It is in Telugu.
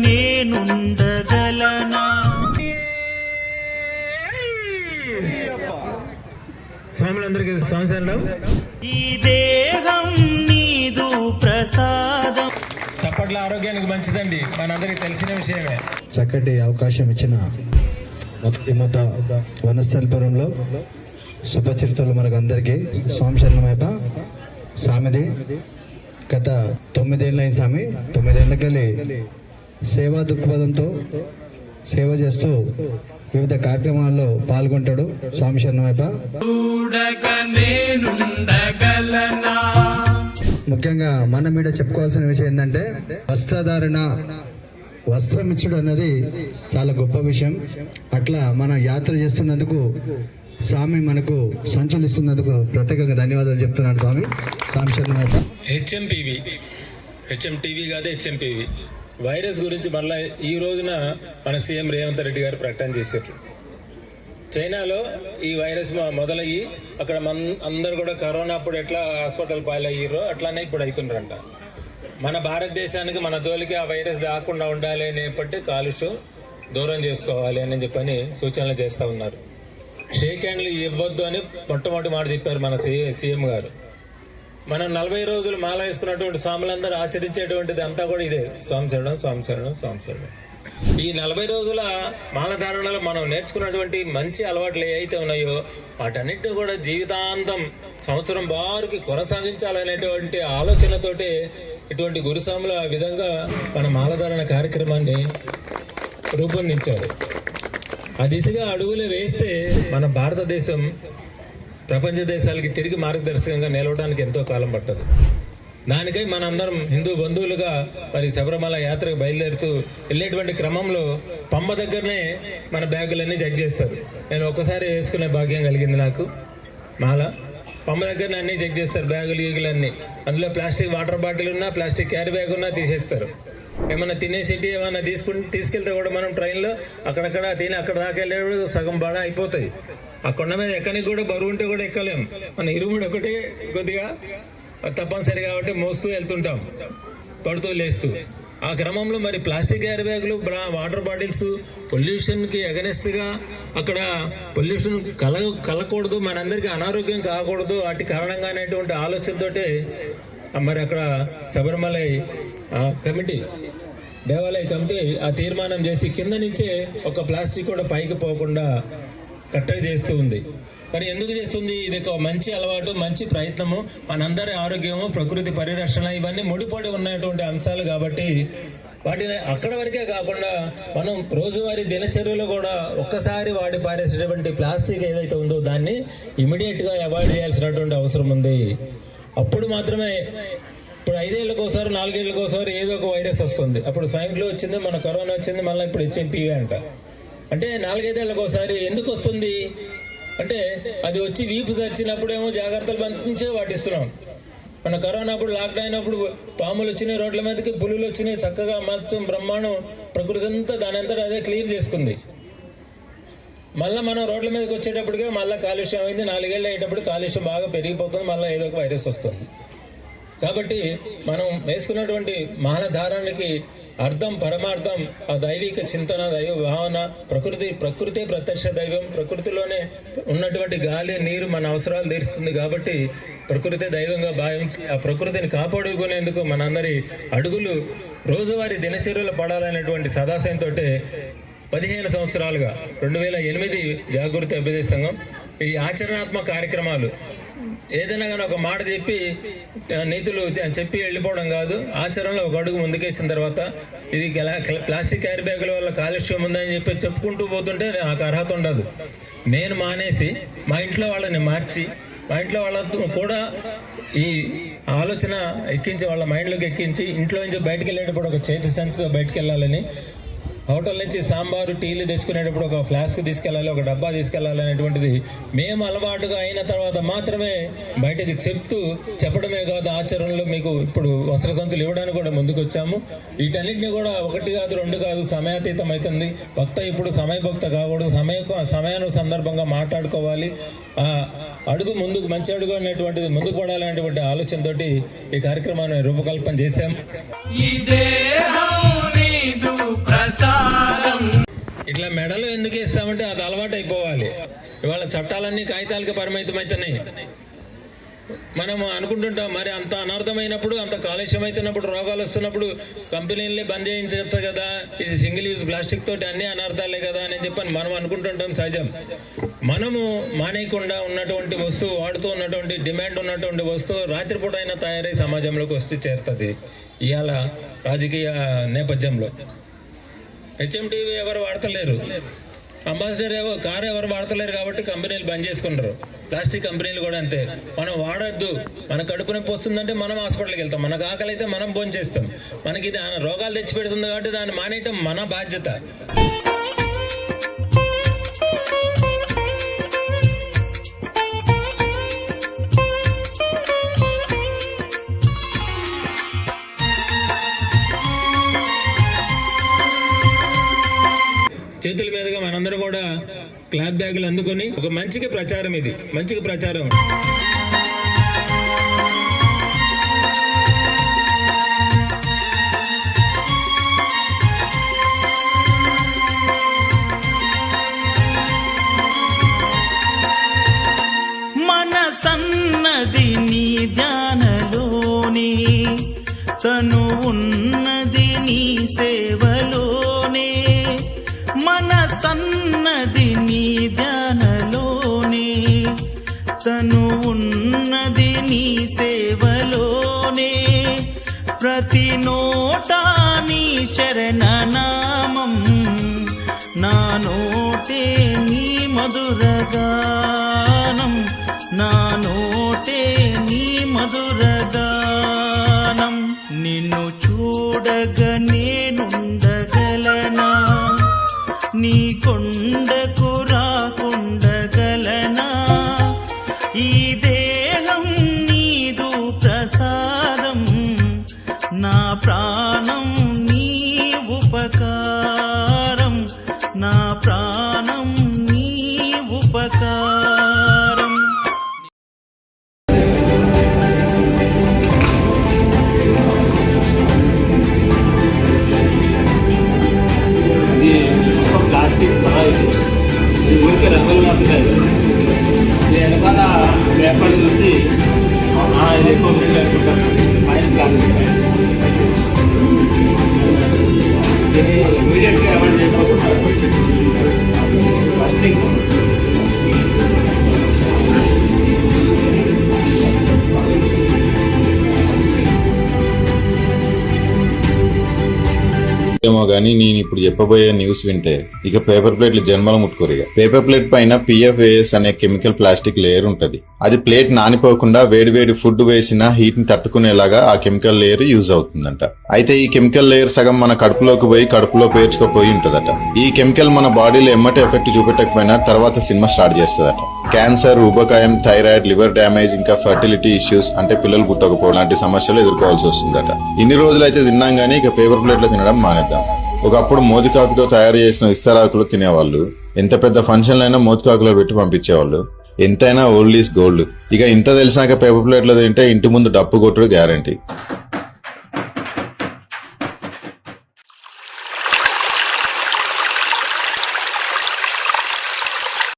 నేనుండగలనా? స్వాములందరికీ సంవత్సరం ఈ దేహం నీదు ప్రసాదం. చప్పట్ల ఆరోగ్యానికి మంచిదండి. మనందరికి తెలిసిన విషయమే. చక్కటి అవకాశం ఇచ్చిన మొదటి మొత్త వనస్థలపురంలో శుభచరిత్రలు మనకు అందరికీ. స్వామి శరణమైప స్వామిది గత తొమ్మిదేళ్ళ అయింది స్వామి. తొమ్మిదేళ్ళకెళ్ళి సేవా దృక్పథంతో సేవ చేస్తూ వివిధ కార్యక్రమాల్లో పాల్గొంటాడు స్వామి శరణమైప ముఖ్యంగా మన మీద చెప్పుకోవాల్సిన విషయం ఏంటంటే వస్త్రధారణ వస్త్రం ఇచ్చుడు అనేది చాలా గొప్ప విషయం. అట్లా మనం యాత్ర చేస్తున్నందుకు స్వామి మనకు సంచలిస్తున్నందుకు ప్రత్యేకంగా ధన్యవాదాలు చెప్తున్నాను స్వామి. స్వామి శరణమైప హెచ్ఎంపీవి. హెచ్ఎంటీవీ కాదు హెచ్ఎంపీవి. వైరస్ గురించి మళ్ళీ ఈ రోజున మన సీఎం రేవంత్ రెడ్డి గారు ప్రకటన చేశారు. చైనాలో ఈ వైరస్ మొ- మొదలయ్యి అక్కడ మన అందరు కూడా కరోనా అప్పుడు ఎట్లా హాస్పిటల్ పాలయ్యారో అట్లానే ఇప్పుడు అవుతుండ్రంట మన భారతదేశానికి మన తోలికి ఆ వైరస్ రాకుండా ఉండాలి అనేప్పటి కాలుష్యం దూరం చేసుకోవాలి అని చెప్పని సూచనలు చేస్తూ ఉన్నారు. షేక్ హ్యాండ్లు ఇవ్వద్దు అని మొట్టమొదటి మాట చెప్పారు మన సీఎం గారు. మనం నలభై రోజులు మాల వేసుకున్నటువంటి స్వాములందరూ ఆచరించేటువంటిది అంతా కూడా ఇదే. స్వామి శరణం స్వామి శరణం స్వామి శరణం. ఈ నలభై రోజుల మాలధారణలో మనం నేర్చుకున్నటువంటి మంచి అలవాట్లు ఏవైతే ఉన్నాయో వాటన్నిటిని కూడా జీవితాంతం సంవత్సరం బారుకి కొనసాగించాలనేటువంటి ఆలోచనతోటి ఇటువంటి గురుస్వాములు ఆ విధంగా మన మాలధారణ కార్యక్రమాన్ని రూపొందించారు. ఆ దిశగా అడుగులు వేస్తే మన భారతదేశం ప్రపంచ దేశాలకి తిరిగి మార్గదర్శకంగా నిలవడానికి ఎంతో కాలం పట్టదు. దానికై మనందరం హిందూ బంధువులుగా మరి శబరిమల యాత్రకు బయలుదేరుతూ వెళ్ళేటువంటి క్రమంలో పంబ దగ్గరనే మన బ్యాగులన్నీ చెక్ చేస్తారు. నేను ఒక్కసారి వేసుకునే భాగ్యం కలిగింది నాకు. మాల. పంబ దగ్గరనే అన్నీ చెక్ చేస్తారు బ్యాగులు గీగులు అన్నీ అందులో ప్లాస్టిక్ వాటర్ బాటిల్ ఉన్నా ప్లాస్టిక్ క్యారీ బ్యాగ్ ఉన్నా తీసేస్తారు. ఏమైనా తినేసేటి ఏమైనా తీసుకుని తీసుకెళ్తే కూడా మనం ట్రైన్లో అక్కడక్కడ తిని అక్కడ దాకా వెళ్ళేప్పుడు సగం బాగా అయిపోతాయి. ఆ కొండ మీద ఎక్కనికి కూడా బరువు ఉంటే కూడా ఎక్కలేం. మన ఇరుముడు ఒకటే కొద్దిగా తప్పనిసరి కాబట్టి మోస్తూ వెళ్తుంటాం. పడుతూ లేస్తూ. ఆ క్రమంలో మరి ప్లాస్టిక్ ఎయిర్ బ్యాగులు వాటర్ బాటిల్స్ పొల్యూషన్కి అగనెస్ట్గా అక్కడ పొల్యూషన్ కల కలకూడదు మనందరికీ అనారోగ్యం కాకూడదు వాటి కారణంగా అనేటువంటి ఆలోచనతోటే మరి అక్కడ శబరిమల కమిటీ దేవాలయ కమిటీ ఆ తీర్మానం చేసి కింద నుంచే ఒక ప్లాస్టిక్ కూడా పైకి పోకుండా కట్టడి చేస్తూ ఉంది. మరి ఎందుకు చేస్తుంది? ఇది ఒక మంచి అలవాటు మంచి ప్రయత్నము. మనందరి ఆరోగ్యము ప్రకృతి పరిరక్షణ ఇవన్నీ ముడిపడి ఉన్నటువంటి అంశాలు కాబట్టి వాటిని అక్కడ వరకే కాకుండా మనం రోజువారీ దినచర్యలో కూడా ఒక్కసారి వాడి పారేసేటువంటి ప్లాస్టిక్ ఏదైతే ఉందో దాన్ని ఇమీడియట్గా అవాయిడ్ చేయాల్సినటువంటి అవసరం ఉంది. అప్పుడు మాత్రమే ఇప్పుడు ఐదేళ్ళకి ఒకసారి నాలుగేళ్ళకి ఒకసారి ఏదో ఒక వైరస్ వస్తుంది. అప్పుడు స్వైన్ ఫ్లూ వచ్చింది మన కరోనా వచ్చింది మళ్ళీ ఇప్పుడు హెచ్ఎంపీవీ అంట. అంటే నాలుగైదేళ్ళకి ఒకసారి ఎందుకు వస్తుంది అంటే అది వచ్చి వీపు సరిచినప్పుడేమో జాగ్రత్తలు పంపించే పాటిస్తున్నాం. మన కరోనా అప్పుడు లాక్డౌన్ అయినప్పుడు పాములు వచ్చినాయి రోడ్ల మీదకి పులులు వచ్చినాయి చక్కగా మొత్తం బ్రహ్మాండం ప్రకృతి అంతా దాని అంతా అదే క్లియర్ చేసుకుంది. మళ్ళీ మనం రోడ్ల మీదకి వచ్చేటప్పటికే మళ్ళీ కాలుష్యం అయింది. నాలుగేళ్ళు అయ్యేటప్పుడు కాలుష్యం బాగా పెరిగిపోతుంది మళ్ళీ ఏదో ఒక వైరస్ వస్తుంది. కాబట్టి మనం వేసుకున్నటువంటి మానధారానికి అర్థం పరమార్థం ఆ దైవిక చింతన దైవ భావన ప్రకృతి ప్రకృతి ప్రత్యక్ష దైవం ప్రకృతిలోనే ఉన్నటువంటి గాలి నీరు మన అవసరాలు తీరుస్తుంది కాబట్టి ప్రకృతి దైవంగా భావించి ఆ ప్రకృతిని కాపాడుకునేందుకు మనందరి అడుగులు రోజువారీ దినచర్యలు పడాలనేటువంటి సదాశయంతో పదిహేను సంవత్సరాలుగా రెండు వేల ఎనిమిది జాగృతి అభ్యుదయ సంఘం ఈ ఆచరణాత్మక కార్యక్రమాలు ఏదైనా కానీ ఒక మాట చెప్పి నీతులు చెప్పి వెళ్ళిపోవడం కాదు. ఆచరణలో ఒక అడుగు ముందుకేసిన తర్వాత ఇది గల- ప్లాస్టిక్ క్యారీ బ్యాగుల వల్ల కాలుష్యం ఉందని చెప్పి చెప్పుకుంటూ పోతుంటే నాకు అర్హత ఉండదు. నేను మానేసి మా ఇంట్లో వాళ్ళని మార్చి మా ఇంట్లో వాళ్ళతో కూడా ఈ ఆలోచన ఎక్కించి వాళ్ళ మైండ్లోకి ఎక్కించి ఇంట్లో నుంచి బయటకు వెళ్ళేటప్పుడు ఒక చేతి సంచితో బయటకు వెళ్ళాలని హోటల్ నుంచి సాంబారు టీలు తెచ్చుకునేటప్పుడు ఒక ఫ్లాస్క్ తీసుకెళ్ళాలి ఒక డబ్బా తీసుకెళ్ళాలి అనేటువంటిది మేము అలవాటుగా అయిన తర్వాత మాత్రమే బయటకు చెప్తూ చెప్పడమే కాదు ఆచరణలో మీకు ఇప్పుడు వస్త్ర సంతులు ఇవ్వడానికి కూడా ముందుకు వచ్చాము వీటన్నిటిని కూడా ఒకటి కాదు రెండు కాదు సమయాతీతం అవుతుంది భక్త ఇప్పుడు సమయభక్త కాకూడదు. సమయ సమయాను సందర్భంగా మాట్లాడుకోవాలి అడుగు ముందుకు మంచి అడుగు అనేటువంటిది ముందుకు పడాలనేటువంటి ఆలోచనతోటి ఈ కార్యక్రమాన్ని రూపకల్పన చేశాం ఇట్లా మెడలు ఎందుకు వేస్తామంటే అది అలవాటు అయిపోవాలి ఇవాళ చట్టాలన్నీ కాగితాలకి పరిమితం అవుతున్నాయి మనం అనుకుంటుంటాం మరి అంత అనర్థమైనప్పుడు అంత కాలుష్యం అవుతున్నప్పుడు రోగాలు వస్తున్నప్పుడు కంపెనీలని బంద్ చేయించవచ్చు కదా. ఇది సింగిల్ యూజ్ ప్లాస్టిక్ తోటి అన్ని అనర్థాలే కదా అని చెప్పని మనం అనుకుంటుంటాం సహజం. మనము మానేయకుండా ఉన్నటువంటి వస్తువు వాడుతూ ఉన్నటువంటి డిమాండ్ ఉన్నటువంటి వస్తువు రాత్రిపూట అయినా తయారై సమాజంలోకి వస్తే చేరుతుంది. ఇవాళ రాజకీయ నేపథ్యంలో. హెచ్ఎంటీవీ ఎవరు వాడతలేరు. అంబాసిడర్ ఏవో కారు ఎవరు వాడతలేరు కాబట్టి కంపెనీలు బంద్ చేసుకుంటారు. ప్లాస్టిక్ కంపెనీలు కూడా అంతే. మనం వాడద్దు. మన కడుపు నొప్పి వస్తుందంటే మనం హాస్పిటల్కి వెళ్తాం. మనకు ఆకలి అయితే మనం భోజనం చేస్తాం మనకి ఇది రోగాలు తెచ్చిపెడుతుంది కాబట్టి దాన్ని మానేయటం మన బాధ్యత. మనందరూ కూడా క్లాత్ బ్యాగులు అందుకొని ఒక మంచికి ప్రచారం ఇది. మంచికి ప్రచారం. మనసన్నది నీ ధ్యానలోని తను ఉన్న మనసన్నది నీ ధ్యానలోనే. తను ఉన్నది నీ సేవలోనే. ప్రతి నోటా నీ చరణనామం నా నోటే నీ మధురగానం నా నోటే నీ మధురగానం. నిన్ను చూడగనే నీ కొండకు ఏమో గానీ నేను ఇప్పుడు చెప్పబోయే న్యూస్ వింటే ఇక పేపర్ ప్లేట్లు జన్మలు ముట్టుకోరు ఇక. పేపర్ ప్లేట్ పైన పిఎఫ్ఏఎస్ అనే కెమికల్ ప్లాస్టిక్ లేయర్ ఉంటది. అది ప్లేట్ నానిపోకుండా వేడి వేడి ఫుడ్ వేసిన హీట్ని తట్టుకునేలాగా ఆ కెమికల్ లేయర్ యూజ్ అవుతుందంట. అయితే ఈ కెమికల్ లేయర్ సగం మన కడుపులోకి పోయి కడుపులో పేర్చుకుపోయి ఉంటుందట. ఈ కెమికల్ మన బాడీలో ఎమ్మటి ఎఫెక్ట్ చూపెట్టకపోయినా తర్వాత సినిమా స్టార్ట్ చేస్తుందట. క్యాన్సర్ ఊబకాయం థైరాయిడ్ లివర్ డ్యామేజ్ ఇంకా ఫర్టిలిటీ ఇష్యూస్ అంటే పిల్లలు పుట్టకపోవడం లాంటి సమస్యలు ఎదుర్కోవాల్సి వస్తుందట. ఇన్ని రోజులైతే తిన్నాం గానీ ఇక పేపర్ ప్లేట్లో తినడం మానేద్దాం. ఒకప్పుడు మోదికాకుతో తయారు చేసిన ఇస్తరాకులు తినేవాళ్ళు. ఎంత పెద్ద ఫంక్షన్లైనా మోతికాకులో పెట్టి పంపించేవాళ్ళు. ఎంతైనా ఓల్డ్ ఈస్ గోల్డ్. ఇక ఇంత తెలిసినాక పేపర్ ప్లేట్లో తింటే ఇంటి ముందు డప్పు కొట్టుడు గ్యారంటీ.